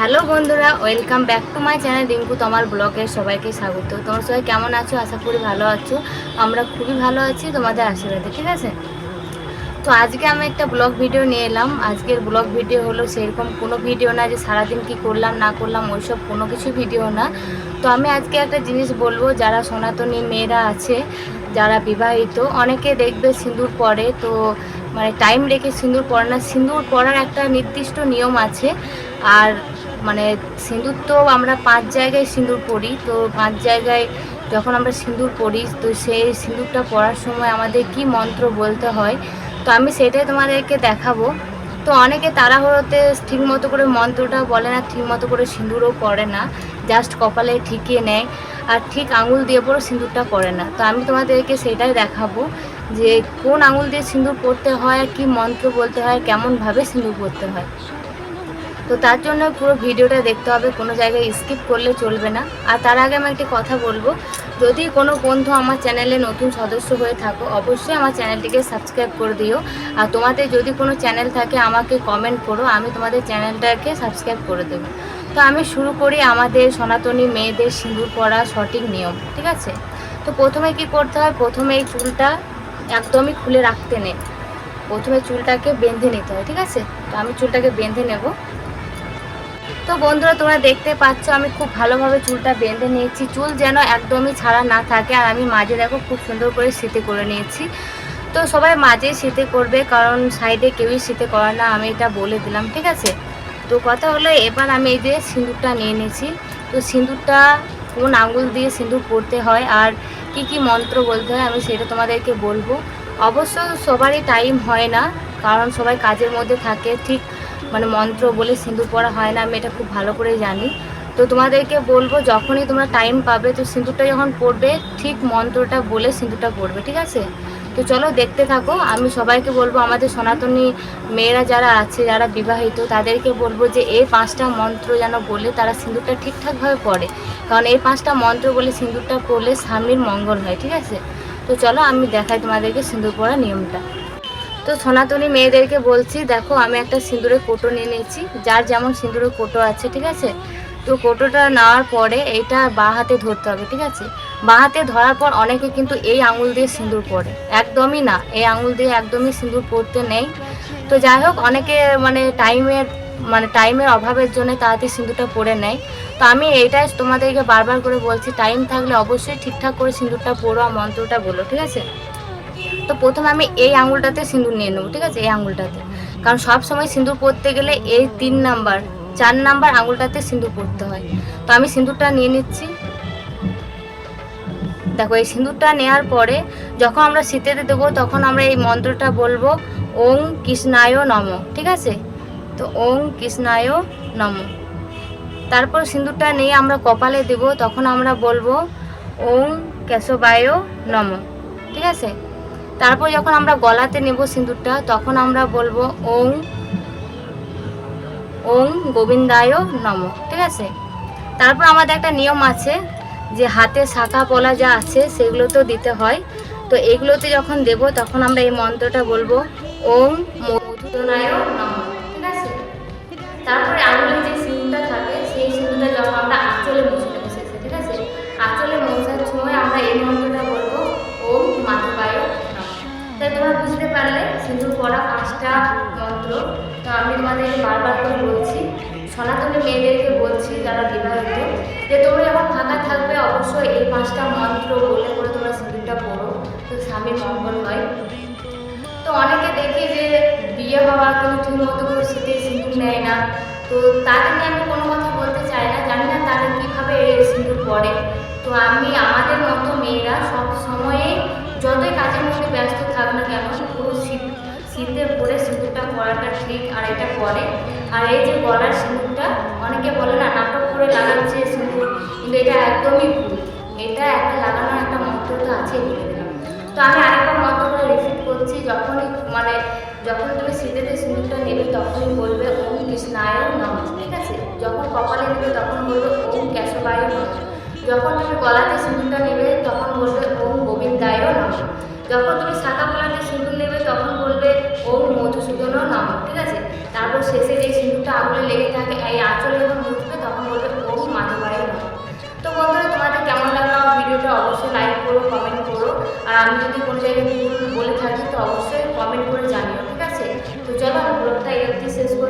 Hello বন্ধুরা welcome back to my channel Rinku তোমার ব্লগে সবাইকে স্বাগত। তোমার সবাই কেমন আছো? আশা করি ভালো আছো। আমরা খুবই ভালো আছি, তোমাদের আশীর্বাদে, ঠিক আছে? তো আজকে আমি একটা ব্লগ ভিডিও নিয়ে এলাম। আজকের ব্লগ ভিডিও হলো সেরকম কোনো ভিডিও না যে সারাদিন কি করলাম, না করলাম, ওইসব কোনো কিছু ভিডিও না। তো আমি আজকে একটা জিনিস বলব, যারা সনাতনী মেয়েরা আছে, যারা বিবাহিত, অনেকে দেখবে সিঁদুর পরে। তো মানে টাইম রেখে সিঁদুর পরে না, সিঁদুর পরার একটা নির্দিষ্ট নিয়ম আছে। আর মানে সিঁদুর তো আমরা পাঁচ জায়গায় সিঁদুর পরি, তো পাঁচ জায়গায় যখন আমরা সিঁদুর পরি, তো সেই সিঁদুরটা পরার সময় আমাদের কি মন্ত্র বলতে হয়? তো আমি সেটাই তোমাদেরকে দেখাবো। তো অনেকে তাড়াহুড়োতে ঠিক মতো করে মন্ত্রটা বলে না, ঠিক মতো করে সিঁদুরও পড়ে না জাস্ট কপালে ঠিকিয়ে নেয় আর ঠিক আঙুল দিয়ে পরে সিঁদুরটা পড়ে না। তো আমি তোমাদেরকে সেটাই দেখাবো যে কোন আঙুল দিয়ে সিঁদুর পড়তে হয় আর কী মন্ত্র বলতে হয়, কেমনভাবে সিঁদুর পড়তে হয়। তো তার জন্য পুরো ভিডিওটা দেখতে হবে, কোনো জায়গায় স্কিপ করলে চলবে না। আর তার আগে আমি একটি কথা বলব, যদি কোনো বন্ধু আমার চ্যানেলে নতুন সদস্য হয়ে থাকো, অবশ্যই আমার চ্যানেলটিকে সাবস্ক্রাইব করে দিও। আর তোমাদের যদি কোনো চ্যানেল থাকে, আমাকে কমেন্ট করো, আমি তোমাদের চ্যানেলটাকে সাবস্ক্রাইব করে দেবো। তো আমি শুরু করি আমাদের সনাতনী মেয়েদের সিঁদুর পরা সঠিক নিয়ম, ঠিক আছে? তো প্রথমে কি করতে হয়? প্রথমে এই চুলটা একদমই খুলে রাখতে নেই প্রথমে চুলটাকে বেঁধে নিতে হয়, ঠিক আছে? তো আমি চুলটাকে বেঁধে নেব। তো বন্ধুরা, তোমরা দেখতে পাচ্ছ, আমি খুব ভালোভাবে চুলটা বেঁধে নিয়েছি। চুল যেন একদমই ছাড়া না থাকে, আর আমি মাঝে দেখো খুব সুন্দর করে শীতে করে নিয়েছি। তো সবাই মাঝে শীতে করবে, কারণ সাইডে কেউই শীতে করে না, আমি এটা বলে দিলাম, ঠিক আছে? তো কথা হলো, এবার আমি এই যে সিঁদুরটা নিয়ে নিয়েছি। তো সিঁদুরটা কোন আঙুল দিয়ে সিঁদুর পড়তে হয়, আর কি কি মন্ত্র বলতে হয়, আমি সেটা তোমাদেরকে বলব। অবশ্য সবারই টাইম হয় না, কারণ সবাই কাজের মধ্যে থাকে, ঠিক মানে মন্ত্র বলে সিঁদুর পরা হয় না, আমি এটা খুব ভালো করে জানি। তো তোমাদেরকে বলব, যখনই তোমরা টাইম পাবে, তো সিঁদুরটা যখন পড়বে, ঠিক মন্ত্রটা বলে সিঁদুরটা পড়বে, ঠিক আছে? তো চলো দেখতে থাকো, আমি সবাইকে বলব, আমাদের সনাতনী মেয়েরা যারা আছে, যারা বিবাহিত, তাদেরকে বলব যে এই পাঁচটা মন্ত্র যেন বলে তারা সিঁদুরটা ঠিকঠাকভাবে পড়ে। কারণ এই পাঁচটা মন্ত্র বলে সিঁদুরটা পড়লে স্বামীর মঙ্গল হয়, ঠিক আছে? তো চলো আমি দেখাই তোমাদেরকে সিঁদুর পড়া নিয়মটা। তো সনাতনী মেয়েদেরকে বলছি, দেখো, আমি একটা সিঁদুরের কোটো নিয়ে নিয়েছি। যার যেমন সিঁদুরের কোটো আছে, ঠিক আছে? তো কোটোটা নেওয়ার পরে এইটা বাঁ হাতে ধরতে হবে, ঠিক আছে? বাঁ হাতে ধরার পর অনেকে কিন্তু এই আঙুল দিয়ে সিঁদুর পরে। একদমই না, এই আঙুল দিয়ে একদমই সিঁদুর পরতে নেই। তো যাই হোক, অনেকে মানে টাইমের মানে টাইমের অভাবের জন্য তাড়াতাড়ি সিঁদুরটা পরে নেয়। তো আমি এইটাই তোমাদেরকে বারবার করে বলছি, টাইম থাকলে অবশ্যই ঠিকঠাক করে সিঁদুরটা পরো আর মন্ত্রটা বলো, ঠিক আছে? তো প্রথমে আমি এই আঙুলটাতে সিঁদুর নিয়ে নেব, ঠিক আছে? এই আঙুলটাতে। কারণ সব সময় সিঁদুর পরতে গেলে এই তিন নাম্বার, চার নাম্বার আঙুলটাতে সিঁদুর পরতে হয়। তো আমি সিঁদুরটা নিয়ে নিচ্ছি। দেখো, এই সিঁদুরটা নেওয়ার পরে যখন আমরা শীতেতে দেবো, তখন আমরা এই মন্ত্রটা বলব, ওং কৃষ্ণায় নম ঠিক আছে? তো ওং কৃষ্ণায় নম। তারপর সিঁদুরটা নিয়ে আমরা কপালে দেব, তখন আমরা বলব, ওং কেশবায় নম ঠিক আছে? তারপর যখন আমরা গলাতে নেব সিঁদুরটা, তখন আমরা বলব ওং ওং গোবিন্দায় নম, ঠিক আছে? তারপর আমাদের একটা নিয়ম আছে যে হাতে শাখা পলা যা আছে সেগুলো তো দিতে হয়। তো এগুলোতে যখন দেব, তখন আমরা এই মন্ত্রটা বলব ওং মধুদনায় নম, ঠিক আছে? তারপরে আঙুলে যে সিঁদুরটা থাকে, সেই সিঁদুরটা যখন সিঁদুর পড়া পাঁচটা মন্ত্র তো আমি তোমাদের বারবার করে বলছি, সনাতনী মেয়েদেরকে বলছি যারা বিবাহিত, যে তোমরা যখন ফাঁকা থাকবে, অবশ্যই এই পাঁচটা মন্ত্র বলে করে তোমরা সিঁদুরটা পড়ো। তো স্বামীর মঙ্গল হয়। তো অনেকে দেখি যে বিয়ে হওয়া কিন্তু ঠিক মতো করে শীতে সিঁদুর নেয় না। তো তাদের নিয়ে আমি কোনো কথা বলতে চাই না, জানি না তারা কীভাবে সিঁদুর পড়ে। তো আমি আমাদের পরাটা ঠিক, আর এটা পরে আর এই যে গলার সিঁদুরটা অনেকে বলে না, নাটক করে লাগাচ্ছে সিঁদুর কিন্তু এটা একদমই ভুল। এটা একটা লাগানোর একটা মন্ত্র তো আছে তো আমি আরেকবার মন্ত্রটা রিপিট করছি, যখনই মানে যখন তুমি শীতেতে সিঁদুরটা নেবে, তখনই বলবে, ওম কৃষ্ণায় নম ঠিক আছে? যখন কপালে নেবে, তখন বলবে, ওম কেশবায় নম যখন তুমি গলাতে সিঁদুরটা নেবে, তখন বলবে, ওম গোবিন্দায় নম যখন তুমি শাখা পলাতে সিঁদুর নেবে, তখন বলবে, ওম শেষে যে সিঁদুরটা আগুলে লেগে থাকে, এই আঁচলে যখন উঠবে তখন বলতে ওই মাথা মতো। তো বন্ধুরা, তোমাদের কেমন লাগল আমার ভিডিওটা? অবশ্যই লাইক করো কমেন্ট করো। আর আমি যদি কোনো জায়গায় বলে থাকি, তো অবশ্যই কমেন্ট করে জানিও, ঠিক আছে? তো চলো, আমি ব্লগটা এর শেষ করি।